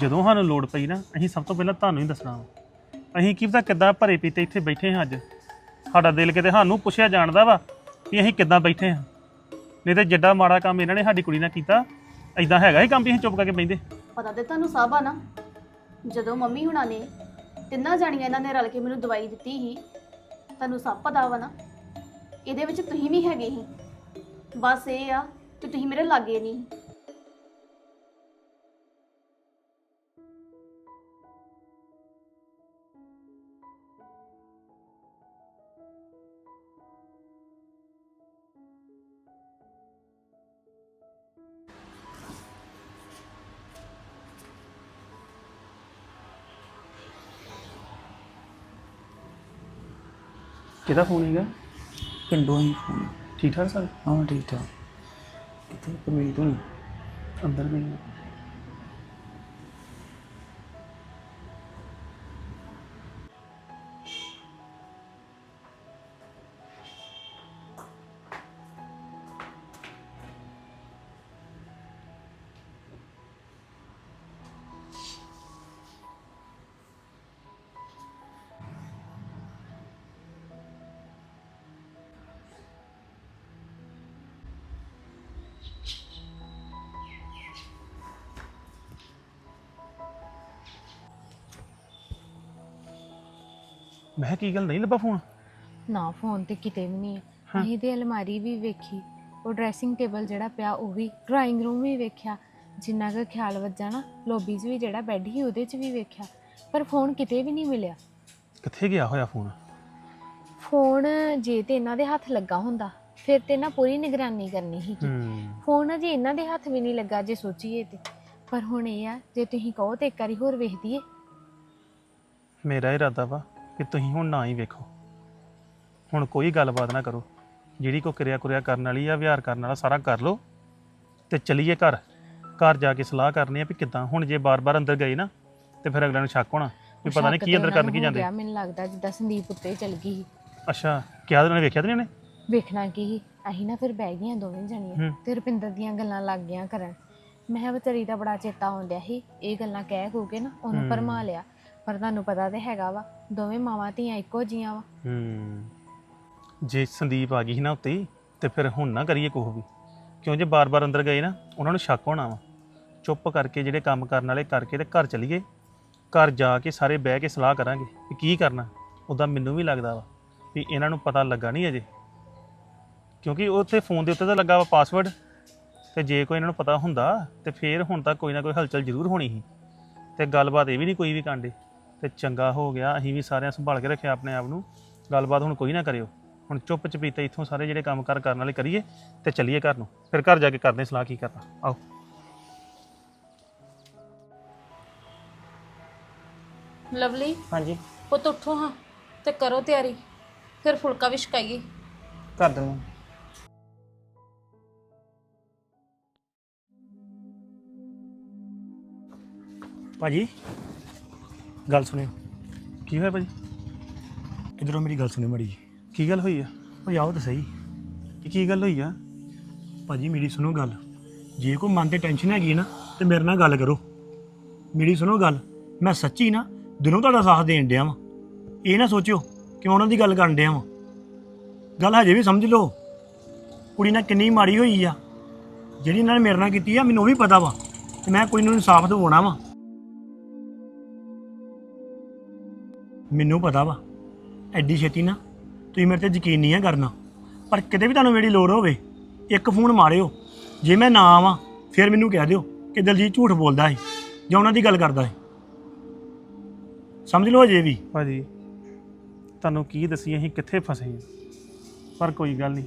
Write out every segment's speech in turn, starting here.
ਜਦੋਂ ਸਾਨੂੰ ਲੋੜ ਪਈ ਨਾ, ਅਸੀਂ ਸਭ ਤੋਂ ਪਹਿਲਾਂ ਤੁਹਾਨੂੰ ਹੀ ਦੱਸਣਾ ਵਾ। ਅਸੀਂ ਕੀ ਪਤਾ ਕਿੱਦਾਂ ਭਰੇ ਪੀਤੇ ਇੱਥੇ ਬੈਠੇ ਹਾਂ ਅੱਜ। ਸਾਡਾ ਦਿਲ ਕਿਤੇ ਸਾਨੂੰ ਪੁੱਛਿਆ ਜਾਣਦਾ ਵਾ ਵੀ ਅਸੀਂ ਕਿੱਦਾਂ ਬੈਠੇ ਹਾਂ। ਨਹੀਂ ਤੇ ਜਿੱਡਾ ਮਾੜਾ ਕੰਮ ਇਹਨਾਂ ਨੇ ਸਾਡੀ ਕੁੜੀ ਨਾਲ ਕੀਤਾ ਐਦਾਂ ਹੈਗਾ ਹੀ ਕੰਮ ਵੀ ਅਸੀਂ ਚੁੱਪ ਕਰਕੇ ਬੈਠੇ ਪਤਾ ਤੇ ਤੁਹਾਨੂੰ ਸਭ ਆ ਨਾ, ਜਦੋਂ ਮੰਮੀ ਹੁਣਾਂ ਨੇ ਤਿੰਨਾਂ ਜਾਣੀਆਂ ਇਹਨਾਂ ਨੇ ਰਲ ਕੇ ਮੈਨੂੰ ਦਵਾਈ ਦਿੱਤੀ ਸੀ, ਤੁਹਾਨੂੰ ਸਭ ਪਤਾ ਵਾ ਨਾ, ਇਹਦੇ ਵਿੱਚ ਤੁਸੀਂ ਵੀ ਹੈਗੇ ਸੀ। ਬਸ ਇਹ ਆ ਕਿ ਤੁਸੀਂ ਮੇਰੇ ਲਾਗੇ ਨਹੀਂ ਕਿਹਦਾ ਫੋਨ ਹੈਗਾ? ਪਿੰਡੋਂ ਹੀ ਫੋਨ। ਠੀਕ ਠਾਕ ਸਰ? ਹਾਂ ਠੀਕ ਠਾਕ। ਕਿੱਥੇ? ਪਰਮੀਤ ਹੋਣੀ ਅੰਦਰ ਵੀ ਮੈਂ ਕਿਹਾ ਕੀ ਗੱਲ ਨਹੀਂ ਲੱਭਾ ਫੋਨ ਨਾ ਫੋਨ ਤੇ ਕਿਤੇ ਵੀ ਨਹੀਂ ਹੈ। ਹਾਂ। ਤੇ ਅਲਮਾਰੀ ਵੀ ਵੇਖੀ ਉਹ ਡਰੈਸਿੰਗ ਟੇਬਲ ਜਿਹੜਾ ਪਿਆ ਉਹ ਵੀ ਡਰਾਇੰਗ ਰੂਮ ਵੀ ਵੇਖਿਆ। ਜਿੰਨਾ ਕੁ ਖਿਆਲ ਵੱਜਾ ਨਾ ਲੌਬੀ 'ਚ ਵੀ ਜਿਹੜਾ ਬੈੱਡ ਸੀ ਉਹਦੇ 'ਚ ਵੀ ਵੇਖਿਆ। ਪਰ ਫੋਨ ਕਿਤੇ ਵੀ ਨਹੀਂ ਮਿਲਿਆ। ਕਿੱਥੇ ਗਿਆ ਹੋਇਆ ਫੋਨ ਫੋਨ ਜੇ ਤੇ ਇਹਨਾਂ ਦੇ ਹੱਥ ਲੱਗਾ ਹੁੰਦਾ ਫਿਰ ਤੇ ਨਾ ਪੂਰੀ ਨਿਗਰਾਨੀ ਕਰਨੀ ਸੀ। ਹੂੰ। ਫੋਨ ਅਜੇ ਇਹਨਾਂ ਦੇ ਹੱਥ ਵੀ ਨਹੀਂ ਲੱਗਾ ਜੇ ਸੋਚੀਏ ਤੇ। ਪਰ ਹੁਣ ਇਹ ਆ ਜੇ ਤੁਸੀਂ ਕਹੋ ਤੇ ਇੱਕ ਵਾਰੀ ਹੋਰ ਵੇਖ ਦਈਏ। ਮੇਰਾ ਇਰਾਦਾ ਵਾ ਕਿ ਤੁਸੀਂ ਹੁਣ ਨਾ ਹੀ ਵੇਖੋ। ਹੁਣ ਕੋਈ ਗੱਲਬਾਤ ਨਾ ਕਰੋ। ਜਿਹੜੀ ਕੋ ਕਿਰਿਆ ਕੁਰਿਆ ਕਰਨ ਵਾਲੀ ਆ ਵਿਹਾਰ ਕਰਨ ਵਾਲਾ ਸਾਰਾ ਕਰ ਲਓ। ਤੇ ਚਲੀਏ ਘਰ। ਘਰ ਜਾ ਕੇ ਸਲਾਹ ਕਰਨੀ ਆ ਵੀ ਕਿੱਦਾਂ। ਹੁਣ ਜੇ ਬਾਰ-ਬਾਰ ਅੰਦਰ ਗਏ ਨਾ ਤੇ ਫਿਰ ਅਗਲਿਆਂ ਨੂੰ ਸ਼ੱਕ ਹੋਣਾ ਵੀ ਪਤਾ ਨਹੀਂ ਕੀ ਅੰਦਰ ਕਰਨ ਕੀ ਜਾਂਦੇ। ਮੈਨੂੰ ਲੱਗਦਾ ਜਿੱਦਾਂ ਸੰਦੀਪ ਉੱਤੇ ਚਲ ਗਈ ਸੀ। ਅੱਛਾ ਕਿਹਾ ਉਹਨਾਂ ਨੇ ਵੇਖਿਆ ਤੇ ਨਹੀਂ ਉਹਨੇ? ਵੇਖਣਾ ਕੀ ਸੀ? ਅਸੀਂ ਨਾ ਫਿਰ ਬਹਿ ਗਈਆਂ ਦੋਵੇਂ ਜਣੀਆਂ। ਤੇ ਰੁਪਿੰਦਰ ਦੀਆਂ ਗੱਲਾਂ ਲੱਗ ਗਈਆਂ ਕਰਨ। ਮੈਂ ਵਿਚਾਰੀ ਦਾ ਬੜਾ ਚੇਤਾ ਆਉਂਦਿਆ ਸੀ। ਇਹ ਗੱਲਾਂ ਕਹਿ ਕੂ ਕੇ ਨਾ ਉਹਨੂੰ। ਪਰਮਾ ਲਿਆ। ਪਰ ਤੁਹਾਨੂੰ ਪਤਾ ਤੇ ਹੈਗਾ ਵਾ ਦੋਵੇਂ ਮਾਵਾਂ ਧੀਆਂ ਇੱਕੋ ਜੀਆਂ ਵਾ। ਹੂੰ ਜੇ ਸੰਦੀਪ ਆ ਗਈ ਸੀ ਨਾ ਉੱਤੇ ਹੀ, ਤੇ ਫਿਰ ਹੁਣ ਨਾ ਕਰੀਏ ਕੁਛ ਵੀ। ਕਿਉਂ ਜੇ ਬਾਰ-ਬਾਰ ਅੰਦਰ ਗਏ ਨਾ ਉਹਨਾਂ ਨੂੰ ਸ਼ੱਕ ਹੋਣਾ ਵਾ। ਚੁੱਪ ਕਰਕੇ ਜਿਹੜੇ ਕੰਮ ਕਰਨ ਵਾਲੇ ਕਰਕੇ ਤੇ ਘਰ ਚਲੀਏ। ਘਰ ਜਾ ਕੇ ਸਾਰੇ ਬਹਿ ਕੇ ਸਲਾਹ ਕਰਾਂਗੇ ਵੀ ਕੀ ਕਰਨਾ। ਉਦਾਂ ਮੈਨੂੰ ਵੀ ਲੱਗਦਾ ਵਾ ਵੀ ਇਹਨਾਂ ਨੂੰ ਪਤਾ ਲੱਗਾ ਨਹੀਂ ਅਜੇ। ਕਿਉਂਕਿ ਉੱਥੇ ਫੋਨ ਦੇ ਉੱਤੇ ਤਾਂ ਲੱਗਾ ਵਾ ਪਾਸਵਰਡ ਤੇ ਜੇ ਕੋਈ ਇਹਨਾਂ ਨੂੰ ਪਤਾ ਹੁੰਦਾ ਤੇ ਫੇਰ ਹੁਣ ਤਾਂ ਕੋਈ ਨਾ ਕੋਈ ਹਲਚਲ ਜ਼ਰੂਰ ਹੋਣੀ ਸੀ। ਤੇ ਗੱਲਬਾਤ ਇਹ ਵੀ ਨਹੀਂ ਕੋਈ ਵੀ ਕਾਂਡੇ ਤੇ ਚੰਗਾ ਹੋ ਗਿਆ ਅਸੀਂ ਵੀ ਸਾਰਿਆਂ ਸੰਭਾਲ ਕੇ ਰੱਖਿਆ ਆਪਣੇ ਆਪ ਨੂੰ। ਗੱਲਬਾਤ ਹੁਣ ਕੋਈ ਨਾ ਕਰਿਓ। ਹੁਣ ਚੁੱਪ ਚਪੀਤੇ ਇੱਥੋਂ ਸਾਰੇ ਜਿਹੜੇ ਕੰਮ ਕਾਰ ਕਰਨ ਵਾਲੇ ਕਰੀਏ ਤੇ ਚੱਲੀਏ ਘਰ ਨੂੰ। ਫਿਰ ਘਰ ਜਾ ਕੇ ਕਰਦੇ ਸਲਾਹ ਕੀ ਕਰਨਾ। ਆਓ। ਲਵਲੀ ਹਾਂਜੀ। ਪੁੱਤ ਉੱਠੋ ਹਾਂ ਤੇ ਕਰੋ ਤਿਆਰੀ। ਫਿਰ ਫੁਲਕਾ ਵੀ ਛਕਾਈਏ। ਕਰ ਦਿੰਦਾ ਭਾਜੀ ਗੱਲ ਸੁਣਿਓ। ਕੀ ਹੋਇਆ ਭਾਜੀ? ਇਧਰੋਂ ਮੇਰੀ ਗੱਲ ਸੁਣਿਓ ਮੜੀ ਜੀ। ਕੀ ਗੱਲ ਹੋਈ ਆ? ਉਹ ਆਓ ਤਾਂ ਸਹੀ। ਕੀ ਕੀ ਗੱਲ ਹੋਈ ਆ? ਭਾਜੀ ਮੇਰੀ ਸੁਣੋ ਗੱਲ। ਜੇ ਕੋਈ ਮਨ ਤੇ ਟੈਨਸ਼ਨ ਹੈਗੀ ਨਾ ਤੇ ਮੇਰੇ ਨਾਲ ਗੱਲ ਕਰੋ। ਮੇਰੀ ਸੁਣੋ ਗੱਲ। ਮੈਂ ਸੱਚੀ ਨਾ ਦਿਲੋਂ ਤੁਹਾਡਾ ਸਾਥ ਦੇਣ ਡਿਆ ਵਾਂ। ਇਹ ਨਾ ਸੋਚਿਓ ਕਿ ਮੈਂ ਉਹਨਾਂ ਦੀ ਗੱਲ ਕਰਨ ਡਿਆ ਵਾਂ। ਗੱਲ ਹਜੇ ਵੀ ਸਮਝ ਲਓ। ਕੁੜੀ ਨਾਲ ਕਿੰਨੀ ਮਾੜੀ ਹੋਈ ਆ। ਜਿਹੜੀ ਇਹਨਾਂ ਨੇ ਮੇਰੇ ਨਾਲ ਕੀਤੀ ਆ ਮੈਨੂੰ ਉਹ ਵੀ ਪਤਾ ਵਾ। ਤੇ ਮੈਂ ਕੁੜੀ ਨੂੰ ਇਨਸਾਫ ਦਿਵਾਉਣਾ ਵਾ। ਮੈਨੂੰ ਪਤਾ ਵਾ। ਐਡੀ ਛੇਤੀ ਨਾ ਤੁਸੀਂ ਮੇਰੇ ਤੇ ਯਕੀਨ ਨਹੀਂ ਆ ਕਰਨਾ। ਪਰ ਕਿਤੇ ਵੀ ਤੁਹਾਨੂੰ ਮੇਰੀ ਲੋੜ ਹੋਵੇ, ਇੱਕ ਫੋਨ ਮਾਰਿਓ। ਜੇ ਮੈਂ ਨਾ ਆਵਾਂ, ਫਿਰ ਮੈਨੂੰ ਕਹਿ ਦਿਓ ਕਿ ਦਲਜੀਤ ਝੂਠ ਬੋਲਦਾ ਹੈ ਜਾਂ ਉਹਨਾਂ ਦੀ ਗੱਲ ਕਰਦਾ ਹੈ ਸਮਝ ਲਓ ਅਜੇ ਵੀ। ਭਾਜੀ, ਤੁਹਾਨੂੰ ਕੀ ਦੱਸੀ ਅਸੀਂ ਕਿੱਥੇ ਫਸੇ ਹਾਂ ਪਰ ਕੋਈ ਗੱਲ ਨਹੀਂ,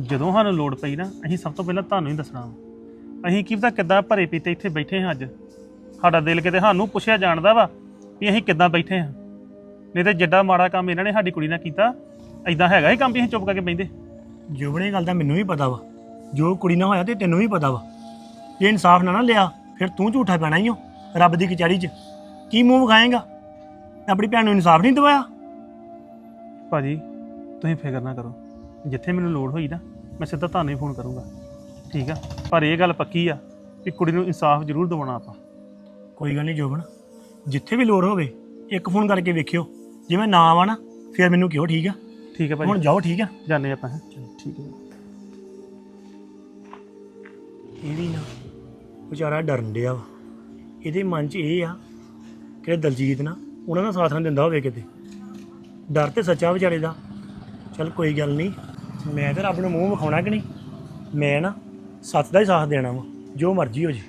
ਜਦੋਂ ਸਾਨੂੰ ਲੋੜ ਪਈ ਨਾ, ਅਸੀਂ ਸਭ ਤੋਂ ਪਹਿਲਾਂ ਤੁਹਾਨੂੰ ਹੀ ਦੱਸਣਾ ਵਾ। ਅਸੀਂ ਕੀ ਪਤਾ ਕਿੱਦਾਂ ਭਰੇ ਪੀਤੇ ਇੱਥੇ ਬੈਠੇ ਹਾਂ ਅੱਜ। ਸਾਡਾ ਦਿਲ ਕਿਤੇ ਸਾਨੂੰ ਪੁੱਛਿਆ ਜਾਣਦਾ ਵਾ ਵੀ ਅਸੀਂ ਕਿੱਦਾਂ ਬੈਠੇ ਹਾਂ ਨਹੀਂ ਤੇ ਜਿੱਡਾ ਮਾੜਾ ਕੰਮ ਇਹਨਾਂ ਨੇ ਸਾਡੀ ਕੁੜੀ ਨਾਲ ਕੀਤਾ ਐਦਾਂ ਹੈਗਾ ਹੀ ਕੰਮ ਵੀ ਅਸੀਂ ਚੁੱਪ ਕਰਕੇ ਬੈਠੇ ਜੋਬਣੇ ਗੱਲ ਦਾ ਮੈਨੂੰ ਵੀ ਪਤਾ ਵਾ। ਜੋ ਕੁੜੀ ਨਾਲ ਹੋਇਆ ਤੇ ਤੈਨੂੰ ਵੀ ਪਤਾ ਵਾ। ਜੇ ਇਨਸਾਫ ਨਾ ਨਾ ਲਿਆ ਫਿਰ ਤੂੰ ਝੂਠਾ ਪੈਣਾ ਹੀ ਹੋ ਰੱਬ ਦੀ ਕਚਹਿਰੀ 'ਚ। ਕੀ ਮੂੰਹ ਵਿਖਾਏਗਾ? ਆਪਣੀ ਭੈਣ ਨੂੰ ਇਨਸਾਫ ਨਹੀਂ ਦਿਵਾਇਆ? ਭਾਜੀ ਤੁਸੀਂ ਫਿਕਰ ਨਾ ਕਰੋ। ਜਿੱਥੇ ਮੈਨੂੰ ਲੋੜ ਹੋਈ ਨਾ ਮੈਂ ਸਿੱਧਾ ਤੁਹਾਨੂੰ ਹੀ ਫੋਨ ਕਰੂੰਗਾ। ਠੀਕ ਆ? ਪਰ ਇਹ ਗੱਲ ਪੱਕੀ ਆ ਕਿ ਕੁੜੀ ਨੂੰ ਇਨਸਾਫ ਜ਼ਰੂਰ ਦਿਵਾਉਣਾ ਆਪਾਂ। ਕੋਈ ਗੱਲ ਨਹੀਂ ਜੋਬਨ ਜਿੱਥੇ ਵੀ ਲੋੜ ਹੋਵੇ ਇੱਕ ਫੋਨ ਕਰਕੇ ਵੇਖਿਓ। ਜੇ ਮੈਂ ਨਾ ਆਵਾਂ ਨਾ ਫਿਰ ਮੈਨੂੰ ਕਿਹੋ ਠੀਕ ਆ? ਠੀਕ ਹੈ ਹੁਣ ਭਾਜੀ ਜਾਓ ਠੀਕ ਆ? ਜਾਣੇ ਆਪਾਂ ਹੈਂ? ਠੀਕ ਹੈ ਇਹ ਵੀ ਨਾ ਵਿਚਾਰਾ ਡਰਨ ਡਿਆ ਵਾ। ਇਹਦੇ ਮਨ 'ਚ ਇਹ ਆ ਕਿ ਦਲਜੀਤ ਨਾ ਉਹਨਾਂ ਦਾ ਸਾਥ ਨਾ ਦਿੰਦਾ ਹੋਵੇ ਕਿਤੇ। ਡਰ ਤੇ ਸੱਚਾ ਵਿਚਾਰੇ ਦਾ। ਚਲ ਕੋਈ ਗੱਲ ਨਹੀਂ ਮੈਂ ਤਾਂ ਰੱਬ ਨੂੰ ਮੂੰਹ ਵਿਖਾਉਣਾ ਕਿ ਨਹੀਂ? ਮੈਂ ਨਾ ਸੱਚ ਦਾ ਹੀ ਸਾਥ ਦੇਣਾ ਵਾ ਜੋ ਮਰਜ਼ੀ ਹੋ ਜੇ।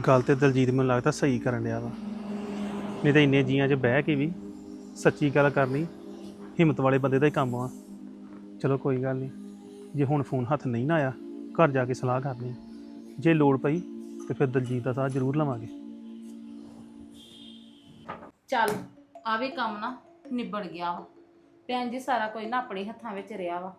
ਗੱਲ ਤੇ ਦਲਜੀਤ ਮੈਨੂੰ ਲੱਗਦਾ ਸਹੀ ਕਰਨ ਡਿਆ ਵਾ। ਨਹੀਂ ਤਾਂ ਇੰਨੇ ਜੀਆਂ 'ਚ ਬਹਿ ਕੇ ਵੀ ਸੱਚੀ ਗੱਲ ਕਰਨੀ ਹਿੰਮਤ ਵਾਲੇ ਬੰਦੇ ਦਾ ਹੀ ਕੰਮ ਆ। ਚਲੋ ਕੋਈ ਗੱਲ ਨਹੀਂ, ਜੇ ਹੁਣ ਫੋਨ ਹੱਥ ਨਹੀਂ ਨਾ ਆਇਆ, ਘਰ ਜਾ ਕੇ ਸਲਾਹ ਕਰਨੀ ਜੇ ਲੋੜ ਪਈ ਤੇ ਫਿਰ ਦਲਜੀਤ ਦਾ ਸਾਥ ਜ਼ਰੂਰ ਲਵਾਂਗੇ। ਚੱਲ ਆ ਵੀ ਕੰਮ ਨਾ ਨਿਬੜ ਗਿਆ ਵਾ। ਭੈਣ ਜੀ, ਸਾਰਾ ਕੁਝ ਨਾ ਆਪਣੇ ਹੱਥਾਂ ਵਿੱਚ ਰਿਹਾ ਵਾ।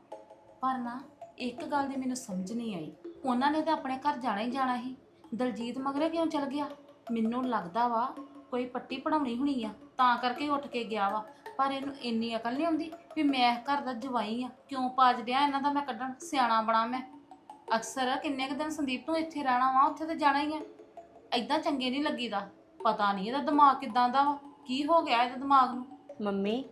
ਪਰ ਨਾ, ਇੱਕ ਗੱਲ ਦੀ ਮੈਨੂੰ ਸਮਝ ਨਹੀਂ ਆਈ। ਉਹਨਾਂ ਨੇ ਤਾਂ ਆਪਣੇ ਘਰ ਜਾਣਾ ਹੀ ਜਾਣਾ ਸੀ। ਦਲਜੀਤ ਮਗਰੇ ਕਿਉਂ ਚਲ ਗਿਆ? ਮੈਨੂੰ ਲੱਗਦਾ ਵਾ ਕੋਈ ਪੱਟੀ ਪੜਾਉਣੀ ਹੋਣੀ ਆ, ਤਾਂ ਕਰਕੇ ਉੱਠ ਕੇ ਗਿਆ ਵਾ। ਪਰ ਇਹਨੂੰ ਇੰਨੀ ਅਕਲ ਨਹੀਂ ਆਉਂਦੀ ਵੀ ਮੈਂ ਇਸ ਘਰ ਦਾ ਜਵਾਈ ਆ। ਕਿਉਂ ਪਾਜ ਡਿਆ ਇਹਨਾਂ ਦਾ ਮੈਂ ਕੱਢਣ? ਸਿਆਣਾ ਬਣਾ ਮੈਂ। ਅਕਸਰ ਕਿੰਨੇ ਕੁ ਦਿਨ ਸੰਦੀਪ ਤੂੰ ਇੱਥੇ ਰਹਿਣਾ ਵਾ, ਉੱਥੇ ਤੇ ਜਾਣਾ ਹੀ ਆ। ਐਦਾਂ ਚੰਗੇ ਨਹੀਂ ਲੱਗੀਦਾ। ਪਤਾ ਨਹੀਂ ਇਹਦਾ ਦਿਮਾਗ ਕਿਦਾਂ ਦਾ ਵਾ। ਕੀ ਹੋ ਗਿਆ ਇਹਦੇ ਦਿਮਾਗ ਨੂੰ? ਮੰਮੀ,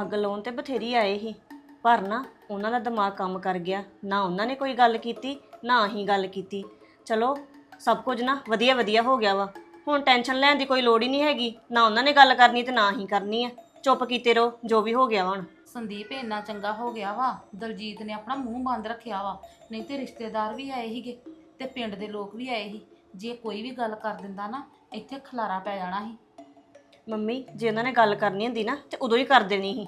ਅੱਗ ਲਾਉਣ ਤੇ ਬਥੇਰੀ ਆਏ ਸੀ। ਪਰ ਨਾ, ਉਹਨਾਂ ਦਾ ਦਿਮਾਗ ਕੰਮ ਕਰ ਗਿਆ। ਨਾ ਉਹਨਾਂ ਨੇ ਕੋਈ ਗੱਲ ਕੀਤੀ, ਨਾ ਅਸੀਂ ਗੱਲ ਕੀਤੀ। ਚਲੋ ਸਭ ਕੁਝ ਨਾ ਵਧੀਆ ਵਧੀਆ ਹੋ ਗਿਆ ਵਾ। ਹੁਣ ਟੈਨਸ਼ਨ ਲੈਣ ਦੀ ਕੋਈ ਲੋੜ ਹੀ ਨਹੀਂ ਹੈਗੀ। ਨਾ ਉਹਨਾਂ ਨੇ ਗੱਲ ਕਰਨੀ ਤੇ ਨਾ ਹੀ ਕਰਨੀ ਆ। ਚੁੱਪ ਕੀਤੇ ਰਹੋ ਜੋ ਵੀ ਹੋ ਗਿਆ ਵਾ ਹੁਣ। ਸੰਦੀਪ ਇੰਨਾ ਚੰਗਾ ਹੋ ਗਿਆ ਵਾ। ਦਲਜੀਤ ਨੇ ਆਪਣਾ ਮੂੰਹ ਬੰਦ ਰੱਖਿਆ ਵਾ। ਨਹੀਂ ਤੇ ਰਿਸ਼ਤੇਦਾਰ ਵੀ ਆਏ ਸੀਗੇ ਤੇ ਪਿੰਡ ਦੇ ਲੋਕ ਵੀ ਆਏ ਸੀ। ਜੇ ਕੋਈ ਵੀ ਗੱਲ ਕਰ ਦਿੰਦਾ ਨਾ ਇੱਥੇ ਖਲਾਰਾ ਪੈ ਜਾਣਾ ਸੀ। ਮੰਮੀ ਜੇ ਉਹਨਾਂ ਨੇ ਗੱਲ ਕਰਨੀ ਹੁੰਦੀ ਨਾ ਤੇ ਉਦੋਂ ਹੀ ਕਰ ਦੇਣੀ ਸੀ।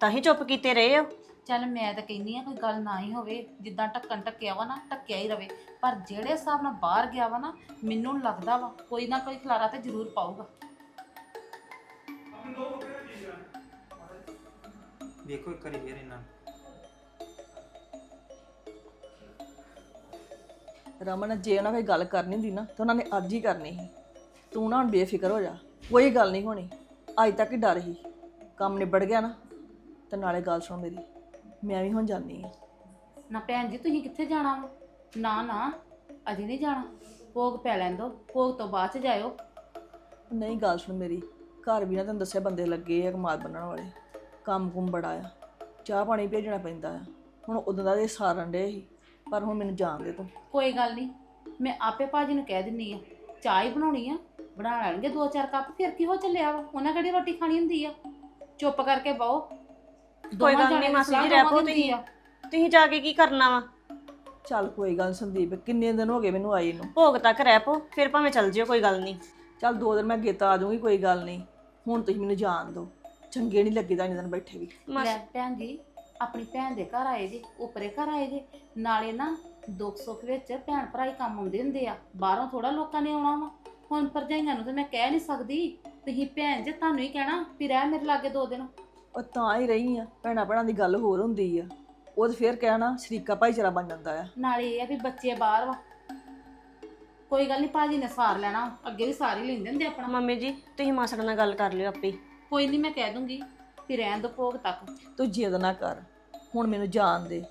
ਤਾਂ ਹੀ ਚੁੱਪ ਕੀਤੇ ਰਹੇ ਹੋ। ਚੱਲ ਮੈਂ ਤਾਂ ਕਹਿੰਦੀ ਆ ਕੋਈ ਗੱਲ ਨਾ ਹੀ ਹੋਵੇ ਜਿੱਦਾਂ ਟੱਕਣ ਟੱਕਿਆ ਵਾ ਨਾ ਟੱਕਿਆ ਹੀ ਰਵੇ। ਪਰ ਜਿਹੜੇ ਹਿਸਾਬ ਨਾਲ ਬਾਹਰ ਗਿਆ ਵਾ ਨਾ ਮੈਨੂੰ ਲੱਗਦਾ ਵਾ ਕੋਈ ਨਾ ਕੋਈ ਖਲਾਰਾ ਤੇ ਜ਼ਰੂਰ ਪਾਊਗਾ। ਵੇਖੋ ਇੱਕ ਵਾਰੀ ਫੇਰ ਇਹਨਾਂ ਨੂੰ। ਰਮਨ ਜੇ ਉਹਨਾਂ ਕੋਈ ਗੱਲ ਕਰਨੀ ਹੁੰਦੀ ਨਾ ਤਾਂ ਉਹਨਾਂ ਨੇ ਅੱਜ ਹੀ ਕਰਨੀ ਸੀ। ਤੂੰ ਨਾ ਹੁਣ ਬੇਫਿਕਰ ਹੋ ਜਾ ਕੋਈ ਗੱਲ ਨਹੀਂ ਹੋਣੀ। ਅੱਜ ਤੱਕ ਹੀ ਡਰ ਸੀ। ਕੰਮ ਨਿਬੜ ਗਿਆ ਨਾ ਤੇ ਨਾਲੇ ਗੱਲ ਸੁਣ ਮੇਰੀ। ਮੈਂ ਵੀ ਹੁਣ ਜਾਣੀ ਆ ਨਾ ਭੈਣ ਜੀ ਤੁਸੀਂ ਕਿੱਥੇ ਜਾਣਾ ਵਾ? ਨਾ ਨਾ ਅਜੇ ਨਹੀਂ ਜਾਣਾ। ਭੋਗ ਪੈ ਲੈਣ ਦੋ ਭੋਗ ਤੋਂ ਬਾਅਦ ਚ ਜਾਇਓ। ਨਹੀਂ ਗੱਲ ਸੁਣ ਮੇਰੀ ਘਰ ਵੀ ਨਾ ਤੈਨੂੰ ਦੱਸਿਆ ਬੰਦੇ ਲੱਗੇ ਆ ਕਮਾਦ ਬੰਨਣ ਵਾਲੇ। ਕੰਮ ਕੁਮ ਬੜਾ ਆ। ਚਾਹ ਪਾਣੀ ਭੇਜਣਾ ਪੈਂਦਾ ਆ। ਹੁਣ ਉਦੋਂ ਦਾ ਇਹ ਸਾਰਨ ਡੇ ਸੀ ਪਰ ਹੁਣ ਮੈਨੂੰ ਜਾਣ ਦੇ ਤੂੰ। ਕੋਈ ਗੱਲ ਨਹੀਂ ਮੈਂ ਆਪੇ ਭਾਜੀ ਨੂੰ ਕਹਿ ਦਿੰਨੀ ਆ। ਚਾਹ ਹੀ ਬਣਾਉਣੀ ਆ। ਬਣਾ ਲੈਣਗੇ ਦੋ ਚਾਰ ਕੱਪ ਫਿਰ ਕੀ ਹੋ ਚੱਲਿਆ ਵਾ? ਉਹਨਾਂ ਕਿਹੜੀ ਰੋਟੀ ਖਾਣੀ ਹੁੰਦੀ ਆ? ਚੁੱਪ ਕਰਕੇ ਬਾਓ ਕੋਈ ਗੱਲ ਨਹੀਂ ਮਾਸੀ ਜੀ ਰਹਿ ਪੋ ਤੁਸੀਂ ਤੁਸੀਂ ਜਾ ਕੇ ਕੀ ਕਰਨਾ ਵਾ? ਚੱਲ ਕੋਈ ਗੱਲ ਨੀ ਸੰਦੀਪ ਕਿੰਨੇ ਦਿਨ ਹੋ ਗਏ ਮੈਨੂੰ ਆਈ ਨੂੰ? ਭੋਗ ਤੱਕ ਰਹਿ ਪੋ ਫਿਰ ਭਾਵੇਂ ਚੱਲ ਜਿਓ ਕੋਈ ਗੱਲ ਨਹੀਂ ਚੱਲ ਦੋ ਦਿਨ ਮੈਂ ਗੇਤਾ ਆ ਜਾਊਂਗੀ ਕੋਈ ਗੱਲ ਨਹੀਂ ਹੁਣ ਤੁਸੀਂ ਮੈਨੂੰ ਜਾਣ ਦਿਓ। ਚੰਗੇ ਨਹੀਂ ਲੱਗੇ ਤਾਂ ਇੰਨੇ ਦਿਨ ਬੈਠੇ ਵੀ। ਲੈ ਭੈਣ ਜੀ ਆਪਣੀ ਭੈਣ ਦੇ ਘਰ ਆਏ ਜੇ ਉਪਰੇ ਘਰ ਆਏ ਜੇ। ਨਾਲੇ ਨਾ ਦੁੱਖ ਸੁੱਖ ਵਿੱਚ ਭੈਣ ਭਰਾ ਹੀ ਕੰਮ ਆਉਂਦੇ ਹੁੰਦੇ ਆ। ਬਾਹਰੋਂ ਥੋੜਾ ਲੋਕਾਂ ਨੇ ਆਉਣਾ ਵਾ। ਹੁਣ ਭਰਜਾਈਆਂ ਨੂੰ ਤੇ ਮੈਂ ਕਹਿ ਨਹੀਂ ਸਕਦੀ। ਤੁਸੀਂ ਭੈਣ ਜੇ ਤੁਹਾਨੂੰ ਹੀ ਕਹਿਣਾ ਵੀ ਰਹਿ ਮੇਰੇ ਲਾਗੇ ਦੋ ਦਿਨ। ਉਹ ਤਾਂ ਹੀ ਰਹੀ ਆ ਭੈਣਾਂ ਭੈਣਾਂ ਦੀ ਗੱਲ ਹੋਰ ਹੁੰਦੀ ਆ। ਉਹ ਤੇ ਫੇਰ ਕਹਿਣਾ ਸ਼ਰੀਕਾ ਭਾਈਚਾਰਾ ਬਣ ਜਾਂਦਾ ਆ। ਨਾਲੇ ਇਹ ਆ ਵੀ ਬੱਚੇ ਬਾਹਰ ਵਾ। ਕੋਈ ਗੱਲ ਨਹੀਂ ਭਾਜੀ ਨੇ ਸਾਰ ਲੈਣਾ ਅੱਗੇ ਵੀ ਸਾਰ ਹੀ ਲੈਂਦੇ ਹੁੰਦੇ ਆਪਣਾ। ਮੰਮੀ ਜੀ ਤੁਸੀਂ ਮਾਸੜ ਨਾਲ ਗੱਲ ਕਰ ਲਿਓ ਆਪੇ। ਕੋਈ ਨਹੀਂ ਮੈਂ ਕਹਿ ਦੂੰਗੀ ਵੀ ਰਹਿਣ ਦੋ ਭੋਗ ਤੱਕ। ਤੂੰ ਜਿੱਦ ਨਾ ਕਰ ਹੁਣ ਮੈਨੂੰ ਜਾਣ ਦੇ।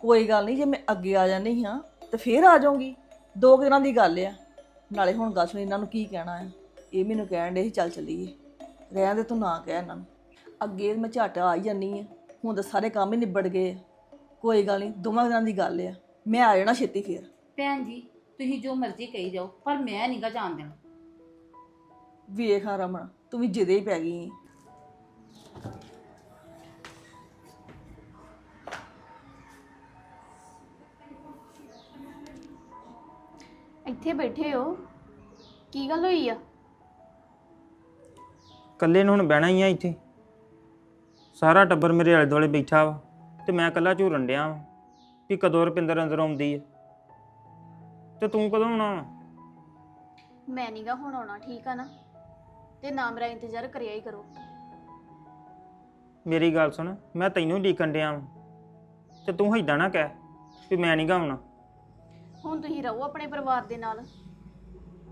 ਕੋਈ ਗੱਲ ਨਹੀਂ ਜੇ ਮੈਂ ਅੱਗੇ ਆ ਜਾਂਦੀ ਹਾਂ ਤੇ ਫੇਰ ਆ ਜਾਊਂਗੀ। ਦੋ ਕੁ ਦਿਨਾਂ ਦੀ ਗੱਲ ਆ। ਨਾਲੇ ਹੁਣ ਗੱਲ ਸੁਣ ਇਹਨਾਂ ਨੂੰ ਕੀ ਕਹਿਣਾ ਆ। ਇਹ ਮੈਨੂੰ ਕਹਿਣ ਦੇ ਸੀ ਚੱਲ ਚੱਲੀਏ। ਰਹਿਣ ਦੇ ਤੂੰ ਨਾ ਕਹਿ ਇਹਨਾਂ ਨੂੰ। ਅੱਗੇ ਮੈਂ ਝਟ ਆ ਹੀ ਜਾਂਦੀ ਆ ਹੁਣ ਤਾਂ ਸਾਰੇ ਕੰਮ ਹੀ ਨਿਬੜ ਗਏ ਆ। ਕੋਈ ਗੱਲ ਨਹੀਂ ਦੋਵਾਂ ਦਿਨਾਂ ਦੀ ਗੱਲ ਆ। ਮੈਂ ਆ ਜਾਣਾ ਛੇਤੀ ਫੇਰ। ਭੈਣ ਜੀ ਤੁਸੀਂ ਜੋ ਮਰਜ਼ੀ ਕਹੀ ਜਾਓ ਪਰ ਮੈਂ ਨਹੀਂਗਾ ਜਾਣ ਦੇਣਾ। ਵੇਖ ਆ ਰਮਣ ਤੂੰ ਵੀ ਜਿੱਦੇ ਹੀ ਪੈ ਗਈ ਏਂ। ਇੱਥੇ ਬੈਠੇ ਹੋ। ਕੀ ਗੱਲ ਹੋਈ ਆ? ਇਕੱਲੇ ਨੂੰ ਹੁਣ ਬਹਿਣਾ ਹੀ ਆ ਇੱਥੇ। ਸਾਰਾ ਟੱਬਰ ਮੇਰੇ ਆਲੇ ਦੁਆਲੇ ਬੈਠਾ ਵਾ ਤੇ ਮੈਂ ਇਕੱਲਾ ਝੂਰਨ ਡਿਆ ਵਾ ਵੀ ਕਦੋਂ ਰੁਪਿੰਦਰ ਅੰਦਰ ਆਉਂਦੀ ਹੈ ਤੇ ਤੂੰ ਕਦੋਂ ਆਉਣਾ ਵਾ? ਮੈਂ ਨੀਗਾ ਹੁਣ ਆਉਣਾ ਠੀਕ ਆ ਨਾ? ਤੇ ਨਾ ਮੇਰਾ ਇੰਤਜ਼ਾਰ ਕਰਿਆ ਹੀ ਕਰੋ। ਮੇਰੀ ਗੱਲ ਸੁਣ ਮੈਂ ਤੈਨੂੰ ਹੀ ਡੀਕਣ ਡਿਆ ਵਾ। ਤੇ ਤੂੰ ਏਦਾਂ ਨਾ ਕਹਿ ਵੀ ਮੈਂ ਨਹੀਂ ਗਾਉਣਾ ਹੁਣ ਤੁਸੀਂ ਰਹੋ ਆਪਣੇ ਪਰਿਵਾਰ ਦੇ ਨਾਲ।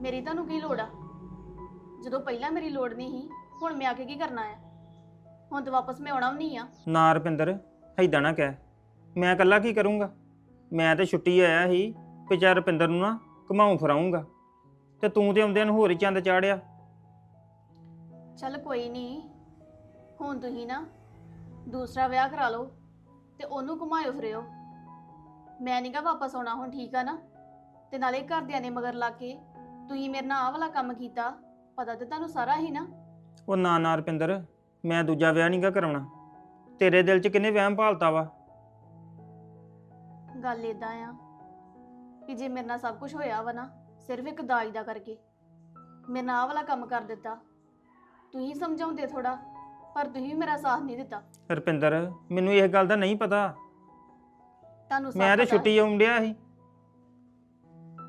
ਮੇਰੀ ਤੁਹਾਨੂੰ ਕੀ ਲੋੜ ਆ? ਜਦੋਂ ਪਹਿਲਾਂ ਮੇਰੀ ਲੋੜ ਨਹੀਂ ਸੀ ਹੁਣ ਮੈਂ ਆ ਕੇ ਕੀ ਕਰਨਾ ਆ? ਹੁਣ ਤਾਂ ਵਾਪਸ ਮੈਂ ਆਉਣਾ ਵੀ ਨਹੀਂ ਆ। ਨਾ ਰੁਪਿੰਦਰ ਏਦਾਂ ਨਾ ਕਹਿ। ਮੈਂ ਇਕੱਲਾ ਕੀ ਕਰੂੰਗਾ? ਮੈਂ ਤੇ ਛੁੱਟੀ ਆਇਆ ਸੀ ਚੱਲ ਰੁਪਿੰਦਰ ਨੂੰ ਨਾ ਘਮਾਉਂ ਫਰਾਉਂਗਾ ਤੇ ਤੂੰ ਤੇ ਆਉਂਦਿਆਂ ਨੂੰ ਹੋਰ ਹੀ ਚੰਦ ਚਾੜਿਆ। ਚੱਲ ਕੋਈ ਨਹੀਂ ਹੁਣ ਤੁਸੀਂ ਨਾ ਦੂਸਰਾ ਵਿਆਹ ਕਰਾ ਲਓ ਤੇ ਉਹਨੂੰ ਘੁਮਾਇਓ ਫਿਰਿਓ। ਮੈਂ ਨਹੀਂਗਾ ਵਾਪਸ ਆਉਣਾ ਹੁਣ ਠੀਕ ਆ ਨਾ? ਤੇ ਨਾਲੇ ਘਰਦਿਆਂ ਨੇ ਮਗਰ ਲਾ ਕੇ ਤੁਸੀਂ ਮੇਰੇ ਨਾਲ ਆਹ ਵਾਲਾ ਕੰਮ ਕੀਤਾ ਪਤਾ ਤੇ ਤੁਹਾਨੂੰ ਸਾਰਾ ਹੀ ਨਾ। ਉਹ ਨਾ ਨਾ ਰੁਪਿੰਦਰ ਮੈਂ ਦੂਜਾ ਵਿਆਹ ਨਹੀਂਗਾ ਕਰਾਉਣਾ। ਤੇਰੇ ਦਿਲ 'ਚ ਕਿੰਨੇ ਵਹਿਮ ਭਾਲਤਾ ਵਾ? ਗੱਲ ਇਦਾਂ ਆ ਕਿ ਜੇ ਮੇਰੇ ਨਾਲ ਸਭ ਕੁਝ ਹੋਇਆ ਵਾ ਨਾ ਸਿਰਫ ਇੱਕ ਦਾਜ ਦਾ ਕਰਕੇ। ਮੇਰੇ ਨਾਲ ਆਹ ਵਾਲਾ ਕੰਮ ਕਰ ਦਿੱਤਾ। ਤੁਸੀਂ ਸਮਝਾਉਂਦੇ ਥੋੜਾ ਪਰ ਤੁਸੀਂ ਮੇਰਾ ਸਾਥ ਨਹੀਂ ਦਿੱਤਾ। ਰੁਪਿੰਦਰ ਮੈਨੂੰ ਇਹ ਗੱਲ ਦਾ ਨਹੀਂ ਪਤਾ। ਤੁਹਾਨੂੰ ਸਭ ਮੈਂ ਤੇ ਪਤਾ- ਛੁੱਟੀ ਆਉਣ ਡਿਆ ਸੀ।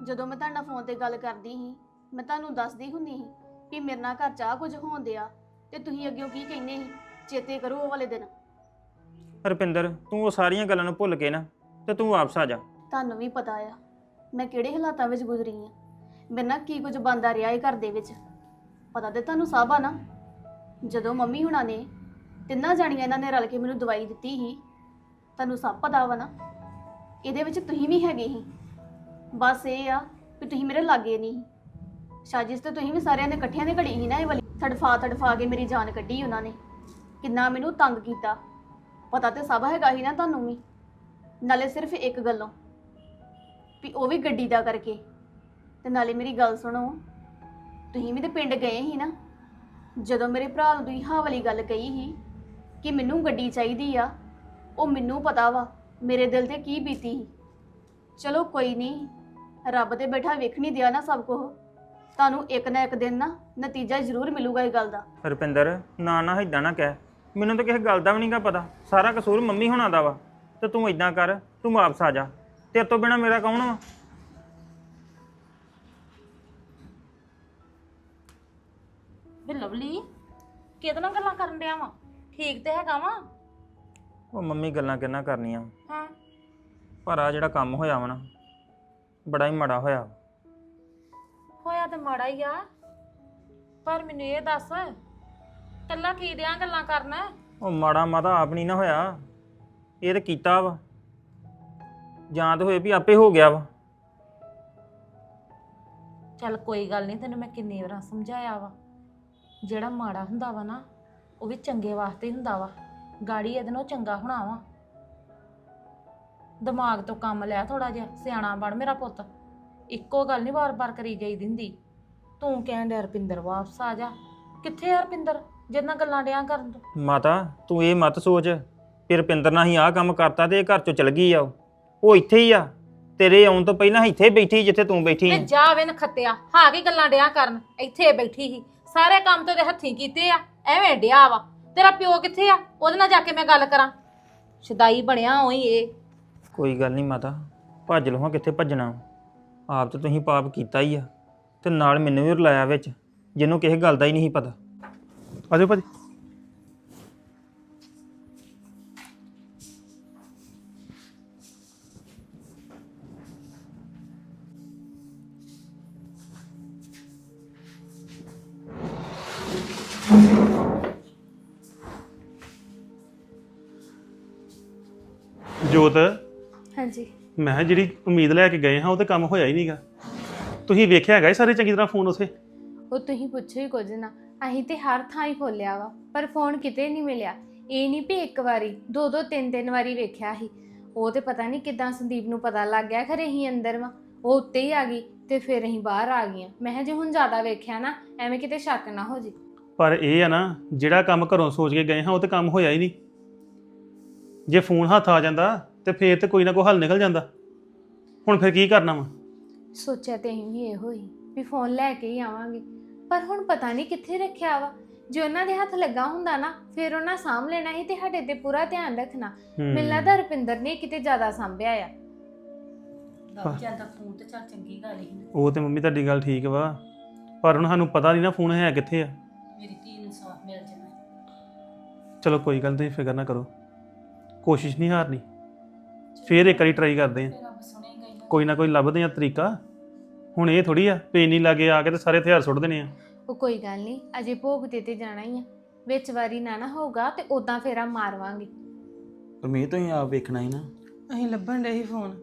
ਜਦੋਂ ਮੈਂ ਤੁਹਾਡੇ ਫੋਨ ਤੇ ਗੱਲ ਕਰਦੀ ਸੀ ਮੈਂ ਤੁਹਾਨੂੰ ਦੱਸਦੀ ਹੁੰਦੀ ਸੀ ਕਿ ਮੇਰੇ ਨਾਲ ਘਰ ਚਾਹ ਕੁਝ ਹੋਣ ਦਿਆ। ਤੇ ਤੁਸੀਂ ਅੱਗੇ ਕੀ ਕਹਿੰਦੇ ਸੀ? ਚੇਤੇ ਕਰੋ ਉਹ ਵਾਲੇ ਦਿਨ। ਰੁਪਿੰਦਰ ਤੂੰ ਉਹ ਸਾਰੀਆਂ ਗੱਲਾਂ ਨੂੰ ਭੁੱਲ ਕੇ ਨਾ ਤੇ ਤੂੰ ਵਾਪਸ ਆ ਜਾ। ਤੁਹਾਨੂੰ ਵੀ ਪਤਾ ਆ ਮੈਂ ਕਿਹੜੇ ਹਾਲਾਤਾਂ ਵਿੱਚ ਗੁਜ਼ਰੀ ਆ? ਮੇਰੇ ਨਾਲ ਕੀ ਕੁਝ ਬੰਦਾ ਰਿਹਾ ਇਹ ਘਰ ਦੇ ਵਿੱਚ? ਪਤਾ ਤੇ ਤੁਹਾਨੂੰ ਸਭ ਆ ਨਾ? ਜਦੋਂ ਮੰਮੀ ਹੁਣਾਂ ਨੇ ਤਿੰਨਾਂ ਜਾਣੀਆਂ ਇਹਨਾਂ ਨੇ ਰਲ ਕੇ ਮੈਨੂੰ ਦਵਾਈ ਦਿੱਤੀ ਸੀ ਤੁਹਾਨੂੰ ਸਭ ਪਤਾ ਵਾ ਨਾ? ਇਹਦੇ ਵਿੱਚ ਤੁਸੀਂ ਵੀ ਹੈਗੇ ਸੀ। ਬਸ ਇਹ ਆ ਕਿ ਤੁਸੀਂ ਮੇਰੇ ਲਾਗੇ ਨਹੀਂ। ਸਾਜ਼ਿਸ਼ ਤੇ ਤੁਸੀਂ ਵੀ ਸਾਰਿਆਂ ਨੇ ਇਕੱਠਿਆਂ ਨੇ ਘੜੀ ਸੀ ਨਾ ਇਹ ਵਾਲੀ? ਤੜਫਾ ਤੜਫਾ ਕੇ ਮੇਰੀ ਜਾਨ ਕੱਢੀ ਉਹਨਾਂ ਨੇ। ਕਿੰਨਾ ਮੈਨੂੰ ਤੰਗ ਕੀਤਾ। ਪਤਾ ਤੇ ਸਭ ਹੈਗਾ ਹੀ ਨਾ ਤੁਹਾਨੂੰ ਵੀ। ਨਾਲੇ ਸਿਰਫ ਇੱਕ ਗੱਲੋਂ, ਵੀ ਉਹ ਵੀ ਗੱਡੀ ਦਾ ਕਰਕੇ। ਤੇ ਨਾਲੇ ਮੇਰੀ ਗੱਲ ਸੁਣੋ, ਤੁਸੀਂ ਵੀ ਤੇ ਪਿੰਡ ਗਏ ਸੀ ਨਾ। ਜਦੋਂ ਮੇਰੇ ਭਰਾ ਨੂੰ ਤੁਸੀਂ ਹਾਂ ਵਾਲੀ ਗੱਲ ਕਹੀ ਸੀ ਕਿ ਮੈਨੂੰ ਗੱਡੀ ਚਾਹੀਦੀ ਆ, ਉਹ ਮੈਨੂੰ ਪਤਾ ਵਾ, ਮੇਰੇ ਦਿਲ ਤੇ ਕੀ ਬੀਤੀ ਸੀ। ਚਲੋ ਕੋਈ ਨਹੀਂ, ਰੱਬ ਤੇ ਬੈਠਾ ਵੇਖ ਨਹੀਂ ਦਿਆ ਨਾ ਸਭ ਕੁਛ। ਤੁਹਾਨੂੰ ਇੱਕ ਨਾ ਇੱਕ ਦਿਨ ਨਾ ਨਤੀਜਾ ਜ਼ਰੂਰ ਮਿਲੂਗਾ ਇਹ ਗੱਲ ਦਾ। ਰੁਪਿੰਦਰ ਨਾ ਨਾ ਇਦਾਂ ਨਾ ਕਹਿ। ਮੈਨੂੰ ਤਾਂ ਕਿਸੇ ਗੱਲ ਦਾ ਵੀ ਨਹੀਂਗਾ ਪਤਾ। ਸਾਰਾ ਕਸੂਰ ਮੰਮੀ ਹੋਣਾ ਦਾ ਵਾ। ਤੇ ਤੂੰ ਇਦਾਂ ਕਰ ਤੂੰ ਵਾਪਸ ਆ ਜਾ। ਤੇਰੇ ਤੋਂ ਬਿਨਾ ਮੇਰਾ ਕੌਣ ਵਾ? ਵੇ ਲਵਲੀ ਕਿਹਦੇ ਨਾਲ ਗੱਲਾਂ ਕਰਨ ਡਿਆ ਵਾ? ਠੀਕ ਤੇ ਹੈਗਾ ਵਾ? ਉਹ ਮੰਮੀ ਗੱਲਾਂ ਕਿੰਨਾ ਕਰਨੀਆਂ? ਹਾਂ। ਪਰ ਆ ਜਿਹੜਾ ਕੰਮ ਹੋਇਆ ਵਾ ਨਾ ਬੜਾ ਹੀ ਮਾੜਾ ਹੋਇਆ। ਹੋਇਆ ਤੇ ਮਾੜਾ ਹੀ ਆ। ਪਰ ਮੈਨੂੰ ਇਹ ਦੱਸ ਕੱਲਾ ਕੀ ਦਿਆਂ ਗੱਲਾਂ ਕਰਨਾ? ਉਹ ਮਾੜਾ ਮਾਤਾ ਆਪ ਨਹੀਂ ਨਾ ਹੋਇਆ। ਇਹ ਤਾਂ ਕੀਤਾ ਵਾ। ਜਾਂ ਤਾਂ ਹੋਏ ਵੀ ਆਪੇ ਹੋ ਗਿਆ ਵਾ। ਚੱਲ ਕੋਈ ਗੱਲ ਨਹੀਂ ਤੈਨੂੰ ਮੈਂ ਕਿੰਨੀ ਵਾਰ ਸਮਝਾਇਆ ਵਾ। ਜਿਹੜਾ ਮਾੜਾ ਹੁੰਦਾ ਵਾ ਨਾ ਉਹ ਵੀ ਚੰਗੇ ਵਾਸਤੇ ਹੀ ਹੁੰਦਾ ਵਾ। ਗਾੜੀ ਇਹਦੇ ਨਾਲ ਚੰਗਾ ਹੋਣਾ ਵਾ। ਦਿਮਾਗ ਤੋਂ ਕੰਮ ਲਿਆ ਥੋੜਾ ਜਿਹਾ ਸਿਆਣਾ ਬਣ ਮੇਰਾ ਪੁੱਤ। ਇੱਕੋ ਗੱਲ ਨਹੀਂ ਵਾਰ-ਵਾਰ ਕਰੀ ਜਾਈਦੀ ਹੁੰਦੀ ਤੂੰ ਕਹਿਣ ਡਿਆ ਰਪਿੰਦਰ ਵਾਪਸ ਆ ਜਾ। ਕਿੱਥੇ ਆ ਰਪਿੰਦਰ? ਜਿੰਨਾ ਗੱਲਾਂ ਡਿਆਂ ਕਰਨ ਤੋਂ। ਮਾਤਾ ਤੂੰ ਇਹ ਮਤ ਸੋਚ ਕਿ ਰੁਪਿੰਦਰ ਨਾਲ ਹੀ ਆਹ ਕੰਮ ਕਰਤਾ ਤੇ ਇਹ ਘਰ ਚੋਂ ਚਲ ਗਈ ਆ ਉਹ। ਉਹ ਇੱਥੇ ਹੀ ਆ। ਤੇਰੇ ਆਉਣ ਤੋਂ ਪਹਿਲਾਂ ਇੱਥੇ ਬੈਠੀ ਜਿੱਥੇ ਤੂੰ ਬੈਠੀ ਤੇ ਆਂ। ਜਾ ਵੇ ਨਖੱਤਿਆ ਹਾਂ ਕੀ ਗੱਲਾਂ ਡਿਆਂ ਕਰਨ। ਇੱਥੇ ਬੈਠੀ ਸੀ। ਸਾਰੇ ਕੰਮ ਤੇ ਉਹਦੇ ਹੱਥੀਂ ਕੀਤੇ ਆ। ਐਵੇਂ ਡਿਆ ਵਾ। ਤੇਰਾ ਪਿਓ ਕਿੱਥੇ ਆ? ਉਹਦੇ ਨਾਲ ਜਾ ਕੇ ਮੈਂ ਗੱਲ ਕਰਾਂ। ਸ਼ਦਾਈ ਬਣਿਆ ਹੋਈ ਇਹ। ਕੋਈ ਗੱਲ ਨਹੀਂ ਮਾਤਾ ਭੱਜ ਹਾਂ ਕਿੱਥੇ ਭੱਜਣਾ। ਆਪ ਤਾਂ ਤੁਸੀਂ ਪਾਪ ਕੀਤਾ ਹੀ ਆ ਤੇ ਨਾਲ ਮੈਨੂੰ ਵੀ ਰਲਾਇਆ ਵਿੱਚ, ਜਿਹਨੂੰ ਕਿਸੇ ਗੱਲ ਦਾ ਹੀ ਨਹੀਂ ਪਤਾ। ਆਜੋ ਭਾਜੀ। ਮੈਂ ਕਿਹਾ ਜਿਹੜੀ ਉਮੀਦ ਲੈ ਕੇ ਗਏ ਹਾਂ ਉਹ ਤੇ ਕੰਮ ਹੋਇਆ ਹੀ ਨਹੀਂਗਾ ਤੁਸੀਂ ਵੇਖਿਆ ਹੈਗਾ ਇਹ ਸਾਰੇ ਚੰਗੀ ਤਰ੍ਹਾਂ ਫੋਨ ਉਥੇ? ਉਹ ਤੁਸੀਂ ਪੁੱਛੋ ਹੀ ਕੁਝ ਨਾ ਅਸੀਂ ਤੇ ਹਰ ਥਾਂ ਹੀ ਖੋਲਿਆ ਵਾ ਪਰ ਫੋਨ ਕਿਤੇ ਨਹੀਂ ਮਿਲਿਆ। ਇਹ ਨਹੀਂ ਵੀ ਇੱਕ ਵਾਰੀ ਦੋ ਦੋ ਤਿੰਨ ਤਿੰਨ ਵਾਰੀ ਵੇਖਿਆ ਸੀ। ਉਹ ਤੇ ਪਤਾ ਨਹੀਂ ਕਿਦਾਂ ਸੰਦੀਪ ਨੂੰ ਪਤਾ ਲੱਗ ਗਿਆ ਖਰੇ ਅਸੀਂ ਅੰਦਰ ਵਾ। ਉਹ ਉੱਤੇ ਹੀ ਆ ਗਈ ਤੇ ਫਿਰ ਅਸੀਂ ਬਾਹਰ ਆ ਗਈਆਂ। ਮੈਂ ਕਿਹਾ ਜੇ ਹੁਣ ਜ਼ਿਆਦਾ ਵੇਖਿਆ ਨਾ ਐਵੇਂ ਕਿਤੇ ਸ਼ੱਕ ਨਾ ਹੋ ਜੇ। ਪਰ ਇਹ ਆ ਨਾ ਜਿਹੜਾ ਕੰਮ ਘਰੋਂ ਸੋਚ ਕੇ ਗਏ ਹਾਂ ਉਹ ਤੇ ਕੰਮ ਹੋਇਆ ਹੀ ਨਹੀਂ। ਜੇ ਫੋਨ ਹੱਥ ਆ ਜਾਂਦਾ ਤੇ ਫੇਰ ਤੇ ਕੋਈ ਨਾ ਕੋਈ ਹੱਲ ਨਿਕਲ ਜਾਂਦਾ। ਹੁਣ ਫਿਰ ਕੀ ਕਰਨਾ ਵਾ? ਸੋਚਿਆ ਤੇ ਅਸੀਂ ਵੀ ਇਹੋ ਹੀ ਵੀ ਫੋਨ ਲੈ ਕੇ ਹੀ ਆਵਾਂਗੇ। ਪਰ ਹੁਣ ਪਤਾ ਨਹੀਂ ਕਿੱਥੇ ਰੱਖਿਆ ਵਾ। ਜੇ ਉਹਨਾਂ ਦੇ ਹੱਥ ਲੱਗਾ ਹੁੰਦਾ ਨਾ ਫਿਰ ਉਹਨਾਂ ਸਾਂਭ ਲੈਣਾ ਸੀ ਤੇ ਸਾਡੇ ਤੇ ਪੂਰਾ ਧਿਆਨ ਰੱਖਣਾ। ਹੂੰ। ਮੈਨੂੰ ਲੱਗਦਾ ਰੁਪਿੰਦਰ ਨੇ ਕਿਤੇ ਜ਼ਿਆਦਾ ਸਾਂਭਿਆ ਆ। ਲੱਗ ਜਾਂਦਾ ਫੋਨ ਤੇ ਚੱਲ ਚੰਗੀ ਗੱਲ ਹੀ ਉਹ ਤੇ ਮੰਮੀ ਤੁਹਾਡੀ ਗੱਲ ਠੀਕ ਵਾ। ਪਰ ਹੁਣ ਸਾਨੂੰ ਪਤਾ ਨਹੀਂ ਨਾ ਫੋਨ ਹੈ ਕਿੱਥੇ ਆ। ਮੇਰੀ ਧੀ ਨੂੰ ਸਾਥ ਮਿਲ ਜਾਣਾ। ਚਲੋ ਕੋਈ ਗੱਲ ਨਹੀਂ ਫਿਕਰ ਨਾ ਕਰੋ। ਕੋਸ਼ਿਸ਼ ਨਹੀਂ ਹਾਰਨੀ। ਫੇਰ ਇੱਕ ਵਾਰੀ ਟਰਾਈ ਕਰਦੇ ਆ ਰੱਬ ਸੁਣੇਗਾ ਹੀ ਨਾ। ਕੋਈ ਨਾ ਕੋਈ ਲੱਭਦੇ ਆ ਤਰੀਕਾ। ਹੁਣ ਇਹ ਥੋੜੀ ਆ ਪੇ ਨਹੀਂ ਲਾਗੇ ਆ ਕੇ ਤੇ ਸਾਰੇ ਹਥਿਆਰ ਸੁੱਟ ਦੇਣੇ ਆ। ਉਹ ਕੋਈ ਗੱਲ ਨਹੀਂ ਅਜੇ ਭੋਗ ਤੇ ਤੇ ਜਾਣਾ ਹੀ ਆ। ਵਿੱਚ ਵਾਰੀ ਨਾ ਨਾ ਹੋਊਗਾ ਤੇ ਉਦਾਂ ਫੇਰਾ ਮਾਰਵਾਂਗੇ। ਪਰਮੀਤ ਤੁਸੀਂ ਆਪ ਵੇਖਣਾ ਹੀ ਨਾ। ਅਸੀਂ ਲੱਭਣ ਡੇ ਸੀ ਫੋਨ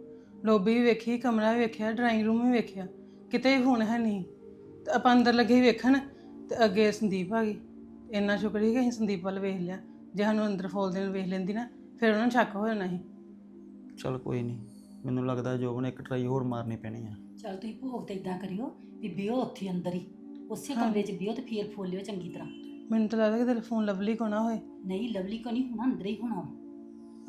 ਲੋਬੀ ਵੀ ਵੇਖੀ ਕਮਰਾ ਵੀ ਵੇਖਿਆ ਡਰਾਇੰਗ ਰੂਮ ਵੀ ਵੇਖਿਆ। ਕਿਤੇ ਵੀ ਫੋਨ ਹੈ ਨਹੀਂ। ਤੇ ਆਪਾਂ ਅੰਦਰ ਲੱਗੇ ਹੀ ਵੇਖਣ ਤੇ ਅੱਗੇ ਸੰਦੀਪ ਆ ਗਈ। ਇੰਨਾ ਸ਼ੁਕਰ ਸੀ ਕਿ ਅਸੀਂ ਸੰਦੀਪ ਵੱਲ ਵੇਖ ਲਿਆ। ਜੇ ਸਾਨੂੰ ਅੰਦਰ ਫੋਲਦੇ ਨੂੰ ਵੇਖ ਲੈਂਦੀ ਨਾ ਫਿਰ ਉਹਨਾਂ ਨੂੰ ਸ਼ੱਕ ਹੋ ਜਾਣਾ ਸੀ। ਚਲ ਕੋਈ ਨਹੀਂ ਮੈਨੂੰ ਲੱਗਦਾ ਜੋਬਨ ਇੱਕ ਟਰਾਈ ਹੋਰ ਮਾਰਨੀ ਪੈਣੀ ਆ। ਚਲ ਤੁਸੀਂ ਭੋਗ ਤੇ ਇਦਾਂ ਕਰਿਓ ਵੀ ਬਿਓ ਉੱਥੇ ਅੰਦਰ ਹੀ ਉਸੇ ਕਮਰੇ 'ਚ ਬਿਓ ਤੇ ਫੇਰ ਫੋਲਿਓ ਚੰਗੀ ਤਰ੍ਹਾਂ। ਮੈਨੂੰ ਤਾਂ ਲੱਗਦਾ ਕਿ ਤੇਰਾ ਫੋਨ ਲਵਲੀ ਕੋ ਨਾ ਹੋਏ। ਨਹੀਂ ਲਵਲੀ ਕੋ ਨਹੀਂ ਹੋਣਾ ਅੰਦਰ ਹੀ ਹੋਣਾ ਵਾ।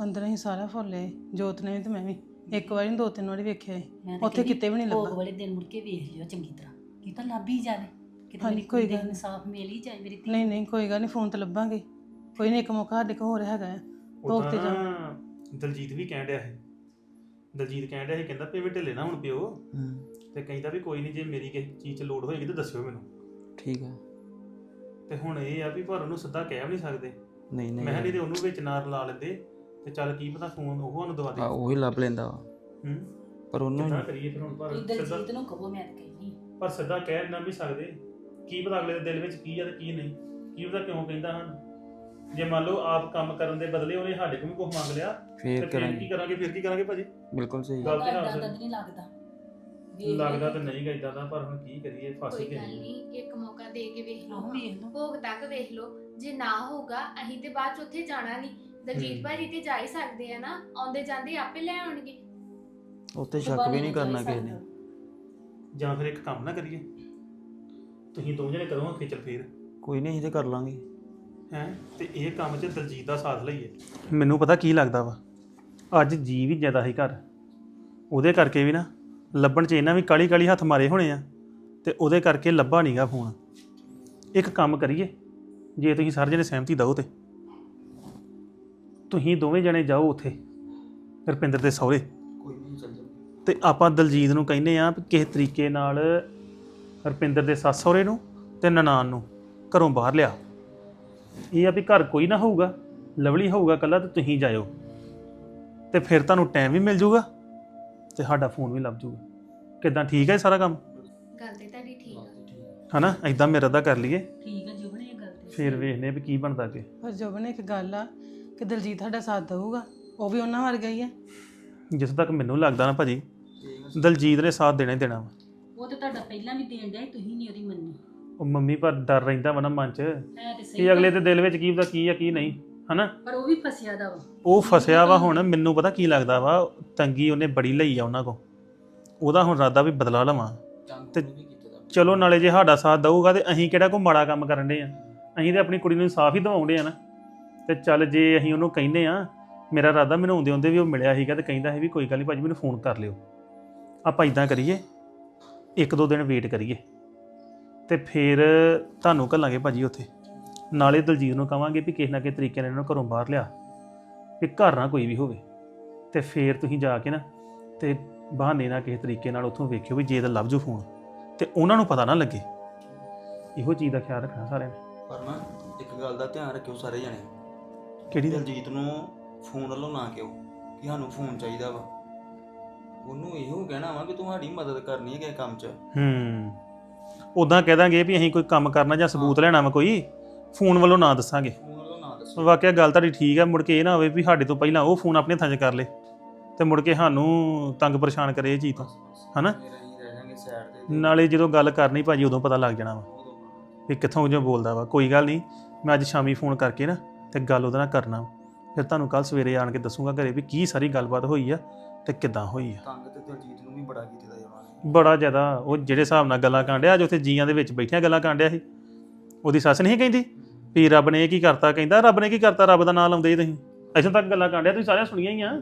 ਅੰਦਰ ਅਸੀਂ ਸਾਰਾ ਫੋਲੇ ਜੋਤ ਨੇ ਵੀ ਤੇ ਮੈਂ ਵੀ। ਇੱਕ ਵਾਰੀ ਨੀ ਦੋ ਤਿੰਨ ਵਾਰੀ ਵੇਖਿਆ ਮੈਂ ਤਾਂ ਉੱਥੇ ਕਹਿੰਦੀ ਕਿਤੇ ਵੀ ਨਹੀਂ ਭੋਗ ਲੱਭਾ। ਵਾਲੇ ਦਿਨ ਮੁੜ ਕੇ ਵੇਖ ਲਿਓ ਚੰਗੀ ਤਰ੍ਹਾਂ ਕੀ ਤਾਂ ਲੱਭ ਹੀ ਜਾਵੇ। ਕਿਤੇ ਹਾਂਜੀ, ਮੇਰੀ ਕੋਈ ਕੋਈ ਗੱਲ ਨੀ। ਇਨਸਾਫ ਮਿਲ ਹੀ ਜਾਏ ਮੇਰੀ ਧੀ ਨਹੀਂ ਨਹੀਂ ਕੋਈ ਗੱਲ ਨਹੀਂ ਫੋਨ ਤੇ ਲੱਭਾਂਗੇ। ਕੋਈ ਨਹੀਂ ਇੱਕ ਮੌਕਾ ਸਾਡੇ ਕੋਲ ਹੋਰ ਹੈਗਾ ਹੈ ਭੋਗ ਤੇ ਜਾ ਦਲਜੀਤ ਵੀ ਕਹਿਣ ਡਿਆ ਸੀ। ਦਲਜੀਤ ਕਹਿਣ ਡਿਆ ਸੀ ਕਹਿੰਦਾ ਪੇ ਢਿੱਲੇ ਨਾ ਹੁਣ ਪਿਓ। ਹੂੰ। ਤੇ ਕਹਿੰਦਾ ਵੀ ਕੋਈ ਨਹੀਂ ਜੇ ਮੇਰੀ ਕਿਸੇ ਚੀਜ਼ 'ਚ ਲੋੜ ਹੋਏਗੀ ਤਾਂ ਦੱਸਿਓ ਮੈਨੂੰ। ਠੀਕ ਆ। ਤੇ ਹੁਣ ਇਹ ਆ ਵੀ ਪਰ ਉਹਨੂੰ ਸਿੱਧਾ ਕਹਿ ਵੀ ਨਹੀਂ ਸਕਦੇ। ਨਹੀਂ ਮੈਂ ਕਿਹਾ ਨਹੀਂ ਨਹੀਂ ਤੇ ਉਹਨੂੰ ਵਿੱਚ ਨਾ ਰਲਾ ਲੈਂਦੇ ਤੇ ਚੱਲ ਕੀ ਪਤਾ ਫੋਨ ਉਹ ਉਹਨੂੰ ਦਵਾ ਦੇ। ਆ ਉਹੀ ਲੱਭ ਲੈਂਦਾ ਵਾ। ਹੂੰ। ਪਰ ਉਹਨੂੰ ਕਿੱਦਾਂ ਕਰੀਏ ਫਿਰ ਹੁਣ ਪਰ ਤੁਸੀਂ ਸਿੱਧਾ ਦਲਜੀਤ ਨੂੰ ਕਹੋ ਮੈਂ ਤਾਂ ਕਹਿੰਦੀ ਪਰ ਸਿੱਧਾ ਕਹਿ ਨਾ ਵੀ ਸਕਦੇ। ਕੀ ਪਤਾ ਅਗਲੇ ਦੇ ਦਿਲ ਵਿੱਚ ਕੀ ਆ ਤੇ ਕੀ ਨਹੀਂ। ਕੀ ਪਤਾ ਕਿਉਂ ਕਹਿੰਦਾ ਹਨ। ਜੇ ਮੰਨ ਲਓ ਆਪ ਕੰਮ ਕਰਨ ਦੇ ਬਦਲੇ ਉਹਨੇ ਸਾਡੇ ਕੋਲ ਵੀ ਕੁਝ ਮੰਗ ਲਿਆ ਤੇ ਫੇਰ ਕੀ ਕਰਾਂਗੇ ਫਿਰ ਕੀ ਕਰਾਂਗੇ ਭਾਜੀ? ਬਿਲਕੁਲ ਸਹੀ। ਗੱਲ ਤੇ ਨਹੀਂ ਲੱਗਦਾ। ਵੇਖ ਲੱਗਦਾ। ਤਾਂ ਨਹੀਂ ਗਾ ਇਦਾਂ ਦਾ ਪਰ ਹੁਣ ਕੀ ਕਰੀਏ ਫਸ ਕੋਈ ਗਏ ਗੱਲ ਨਹੀਂ ਇੱਕ ਮੌਕਾ ਦੇ ਕੇ ਵੇਖ ਲਓ। ਵੇਖ ਲਓ। ਭੋਗ ਤੱਕ ਵੇਖ ਲਓ। ਜੇ ਨਾ ਹੋਊਗਾ ਅਸੀਂ ਤੇ ਬਾਅਦ ਚ ਉੱਥੇ ਜਾਣਾ ਨਹੀਂ ਦਲਜੀਤ ਹੂੰ। ਭਾਜੀ ਤੇ ਜਾ ਹੀ ਸਕਦੇ ਆ ਨਾ ਆਉਂਦੇ ਜਾਂਦੇ ਆਪੇ ਲੈ ਆਉਣਗੇ। ਉੱਤੇ ਸ਼ੱਕ ਵੀ ਨਹੀਂ ਕਰਨਾ ਕਿਸੇ ਨੇ। ਜਾਂ ਫਿਰ ਇੱਕ ਕੰਮ ਨਾ ਕਰੀਏ। ਤੁਸੀਂ ਦੋ ਜਣੇ ਕਰੋ ਖੇਚਲ ਫੇਰ। ਕੋਈ ਨਹੀਂ ਅਸੀਂ ਤੇ ਕਰ ਲਾਂਗੇ। ਹੈ? ਤੇ ਇਹ ਕੰਮ 'ਚ ਦਲਜੀਤ ਦਾ ਸਾਥ ਲਈਏ। ਮੈਨੂੰ ਪਤਾ ਕੀ ਲੱਗਦਾ ਵਾ ਅੱਜ ਜੀ ਵੀ ਜ਼ਿਆਦਾ ਹੀ ਘਰ। ਉਹਦੇ ਕਰਕੇ ਵੀ ਨਾ ਲੱਭਣ 'ਚ ਇਹਨਾਂ ਵੀ ਕਾਲੀ ਕਾਲੀ ਹੱਥ ਮਾਰੇ ਹੋਣੇ ਆ ਤੇ ਉਹਦੇ ਕਰਕੇ ਲੱਭਾ ਨਹੀਂਗਾ ਫੋਨ। ਇੱਕ ਕੰਮ ਕਰੀਏ ਜੇ ਤੁਸੀਂ ਸਾਰੇ ਜਣੇ ਸਹਿਮਤੀ ਦਿਓ ਤੇ। ਤੁਸੀਂ ਦੋਵੇਂ ਜਣੇ ਜਾਓ ਉੱਥੇ ਰੁਪਿੰਦਰ ਦੇ ਸਹੁਰੇ। ਕੋਈ ਨਹੀਂ ਚੱਲ ਜਾ ਤੇ ਆਪਾਂ ਦਲਜੀਤ ਨੂੰ ਕਹਿੰਦੇ ਆ ਕਿ ਕਿਸੇ ਤਰੀਕੇ ਨਾਲ ਰੁਪਿੰਦਰ ਦੇ ਸੱਸ ਸਹੁਰੇ ਨੂੰ ਤੇ ਨਨਾਣ ਨੂੰ ਘਰੋਂ ਬਾਹਰ ਲਿਆ। ਇਹ ਆ ਵੀ ਘਰ ਕੋਈ ਨਾ ਹੋਊਗਾ ਲਵਲੀ ਹੋਊਗਾ ਕੱਲਾ ਤੇ ਤੁਸੀਂ ਜਾਇਓ। ਤੇ ਫਿਰ ਤੁਹਾਨੂੰ ਟਾਈਮ ਵੀ ਮਿਲ ਜਾਊਗਾ ਤੇ ਸਾਡਾ ਫੋਨ ਵੀ ਲੱਭ ਜਾਊਗਾ। ਕਿਦਾਂ ਠੀਕ ਹੈ ਸਾਰਾ ਕੰਮ? ਗੱਲ ਤੇ ਤੁਹਾਡੀ ਠੀਕ ਆ। ਹਨਾ ਐਦਾਂ ਮੇਰਾ ਦਾ ਕਰ ਲਈਏ। ਠੀਕ ਹੈ ਜੁਬਨ ਇਹ ਗੱਲ ਤੇ ਫਿਰ ਵੇਖਨੇ ਵੀ ਕੀ ਬਣਦਾ ਅੱਗੇ। ਪਰ ਜੋਬਨ ਇੱਕ ਗੱਲ ਆ ਕਿ ਦਲਜੀਤ ਸਾਡਾ ਸਾਥ ਦੇਊਗਾ ਉਹ ਵੀ ਉਹਨਾਂ ਵਰਗਾ ਹੀ ਹੈ ਜਿੱਥੇ ਤੱਕ ਮੈਨੂੰ ਲੱਗਦਾ ਨਾ ਭਾਜੀ ਦਲਜੀਤ ਨੇ ਸਾਥ ਦੇਣਾ ਹੀ ਦੇਣਾ ਵਾ। ਉਹ ਤੇ ਤੁਹਾਡਾ ਪਹਿਲਾਂ ਵੀ ਦੇਣ ਡਿਆ ਸੀ, ਤੁਸੀਂ ਨਹੀਂ ਉਹਦੀ ਮੰਨੀ। ਉਹ ਮੰਮੀ ਪਰ ਡਰ ਰਹਿੰਦਾ ਵਾ ਨਾ ਮਨ 'ਚ। ਹੈ ਤੇ ਸਹੀ ਕਿ ਅਗਲੇ ਦੇ ਦਿਲ ਵਿੱਚ ਕੀ ਪਤਾ ਕੀ ਆ ਕੀ ਨਹੀਂ ਹਨਾ? ਪਰ ਉਹ ਵੀ ਫਸਿਆ ਦਾ ਵਾ। ਉਹ ਫਸਿਆ ਵਾ ਹੁਣ ਮੈਨੂੰ ਪਤਾ ਕੀ ਲੱਗਦਾ ਵਾ ਤੰਗੀ ਉਹਨੇ ਬੜੀ ਲਈ ਆ ਉਹਨਾਂ ਕੋ ਉਹਦਾ ਹੁਣ ਇਰਾਦਾ ਵੀ ਬਦਲਾ ਲਵਾਂ। ਤੇ ਚਲੋ ਨਾਲੇ ਜੇ ਸਾਡਾ ਸਾਥ ਦਊਗਾ ਤੇ ਅਸੀਂ ਕਿਹੜਾ ਕੋ ਮਾੜਾ ਕੰਮ ਕਰਨ ਦੇ ਆ? ਅਸੀਂ ਤੇ ਆਪਣੀ ਕੁੜੀ ਨੂੰ ਇਨਸਾਫ ਹੀ ਦਿਵਾਉਂਦੇ ਆ ਨਾ। ਤੇ ਚੱਲ ਜੇ ਅਸੀਂ ਉਹਨੂੰ ਕਹਿੰਦੇ ਆ ਮੇਰਾ ਇਰਾਦਾ ਮੈਨੂੰ ਆਉਂਦੇ ਆਉਂਦੇ ਵੀ ਉਹ ਮਿਲਿਆ ਸੀਗਾ ਤੇ ਕਹਿੰਦਾ ਸੀ ਵੀ ਕੋਈ ਗੱਲ ਨਹੀਂ ਭਾਜੀ ਮੈਨੂੰ ਫੋਨ ਕਰ ਲਿਓ। ਆਪਾਂ ਇਦਾਂ ਕਰੀਏ ਇੱਕ ਦੋ ਦਿਨ ਵੇਟ ਕਰੀਏ। ਤੇ ਫਿਰ ਤੁਹਾਨੂੰ ਘੱਲਾਂਗੇ ਭਾਜੀ ਉੱਥੇ। ਨਾਲੇ ਦਲਜੀਤ ਨੂੰ ਕਵਾਂਗੇ ਵੀ ਕਿਸੇ ਨਾ ਕਿਸੇ ਤਰੀਕੇ ਨਾਲ ਇਹਨਾਂ ਨੂੰ ਘਰੋਂ ਬਾਹਰ ਲਿਆ ਵੀ ਘਰ ਨਾ ਕੋਈ ਵੀ ਹੋਵੇ। ਤੇ ਫੇਰ ਤੁਸੀਂ ਜਾ ਕੇ ਨਾ ਤੇ ਬਹਾਨੇ ਨਾਲ ਕਿਸੇ ਤਰੀਕੇ ਨਾਲ ਉੱਥੋਂ ਵੇਖਿਓ ਵੀ ਜੇ ਤਾਂ ਲੱਭ ਜੂ ਫੋਨ ਤੇ ਉਹਨਾਂ ਨੂੰ ਪਤਾ ਨਾ ਲੱਗੇ। ਇਹੋ ਚੀਜ਼ ਦਾ ਖਿਆਲ ਰੱਖਣਾ ਸਾਰਿਆਂ ਨੇ। ਪਰ ਨਾ ਇੱਕ ਗੱਲ ਦਾ ਧਿਆਨ ਰੱਖਿਓ ਸਾਰੇ ਜਣੇ। ਕਿਹੜੀ ਦਲਜੀਤ ਨੂੰ ਫੋਨ ਵੱਲੋਂ ਨਾ ਕਿਉ ਕਿ ਸਾਨੂੰ ਫੋਨ ਚਾਹੀਦਾ ਵਾ। ਉਹਨੂੰ ਇਹੋ ਕਹਿਣਾ ਵਾ ਕਿ ਤੁਹਾਡੀ ਮਦਦ ਕਰਨੀ ਹੈ ਕਿਸੇ ਕੰਮ 'ਚ। ਹੂੰ। ਉਦਾਂ ਕਹਿ ਦਾਂਗੇ ਵੀ ਅਸੀਂ ਕੋਈ ਕੰਮ ਕਰਨਾ ਜਾਂ ਸਬੂਤ ਲੈਣਾ ਵਾ ਕੋਈ ਫੋਨ ਵੱਲੋਂ ਨਾ ਦੱਸਾਂਗੇ। ਫੋਨ ਵੱਲੋਂ ਨਾ ਦੱਸੋ ਵਾਕਿਆ ਗੱਲ ਤੁਹਾਡੀ ਠੀਕ ਹੈ ਮੁੜ ਕੇ ਇਹ ਨਾ ਹੋਵੇ ਵੀ ਸਾਡੇ ਤੋਂ ਪਹਿਲਾਂ ਉਹ ਫੋਨ ਆਪਣੇ ਹੱਥਾਂ 'ਚ ਕਰ ਲੇ ਤੇ ਮੁੜ ਕੇ ਸਾਨੂੰ ਤੰਗ ਪਰੇਸ਼ਾਨ ਕਰੇ ਇਹ ਚੀਜ਼ ਤੋਂ ਹਨਾ? ਰਹਿ ਜਾਾਂਗੇ ਸਾਈਡ ਤੇ ਨਾਲੇ ਜਦੋਂ ਗੱਲ ਕਰਨੀ ਭਾਜੀ ਉਦੋਂ ਪਤਾ ਲੱਗ ਜਾਣਾ ਵਾ। ਵੀ ਕਿੱਥੋਂ ਜੋ ਬੋਲਦਾ ਵਾ। ਕੋਈ ਗੱਲ ਨਹੀਂ ਮੈਂ ਅੱਜ ਸ਼ਾਮੀ ਫੋਨ ਕਰਕੇ ਨਾ ਤੇ ਗੱਲ ਉਹਦੇ ਨਾਲ ਕਰਨਾ ਫਿਰ ਤੁਹਾਨੂੰ ਕੱਲ ਸਵੇਰੇ ਆਣ ਕੇ ਦੱਸੂਗਾ ਘਰੇ ਵੀ ਕੀ ਸਾਰੀ ਗੱਲਬਾਤ ਹੋਈ ਆ ਤੇ ਕਿੱਦਾਂ ਹੋਈ ਆ। ਤੰਗ ਤੇ ਦਲਜੀਤ ਨੂੰ ਵੀ ਬੜਾ ਕੀਤਾ ਬੜਾ ਜ਼ਿਆਦਾ ਉਹ ਜਿਹੜੇ ਹਿਸਾਬ ਨਾਲ ਗੱਲਾਂ ਕਾਂਡਿਆ ਅੱਜ ਉੱਥੇ ਜੀਆਂ ਦੇ ਵਿੱਚ ਬੈਠਿਆਂ ਗੱਲਾਂ ਕਾਂਡਿਆ ਸੀ। ਉਹਦੀ ਸੱਸ ਨਹੀਂ ਕਹਿੰਦੀ ਵੀ ਰੱਬ ਨੇ ਇਹ ਕੀ ਕਰਤਾ ਕਹਿੰਦਾ ਰੱਬ ਨੇ ਕੀ ਕਰਤਾ ਰੱਬ ਦਾ ਨਾਮ ਲਾਉਂਦੇ ਹੀ ਤੁਸੀਂ। ਇੱਥੋਂ ਤੱਕ ਗੱਲਾਂ ਕਾਂਡਿਆ ਤੁਸੀਂ ਸਾਰਿਆਂ ਸੁਣੀਆਂ ਹੀ ਆ।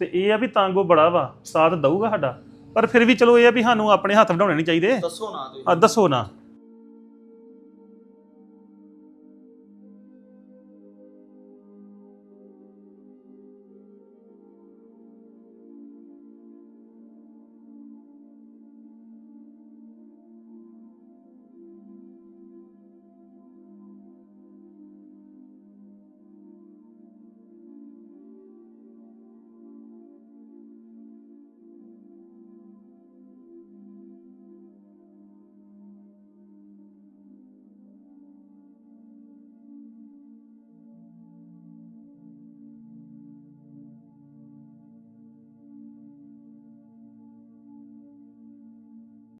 ਤੇ ਇਹ ਆ ਵੀ ਤੰਗ ਬੜਾ ਵਾ ਸਾਥ ਦਊਗਾ ਸਾਡਾ। ਪਰ ਫਿਰ ਵੀ ਚਲੋ ਇਹ ਆ ਵੀ ਸਾਨੂੰ ਆਪਣੇ ਹੱਥ ਵਢਾਉਣੇ ਨਹੀਂ ਚਾਹੀਦੇ। ਦੱਸੋ ਨਾ ਤੁਸੀਂ। ਆ ਦੱਸੋ ਨਾ।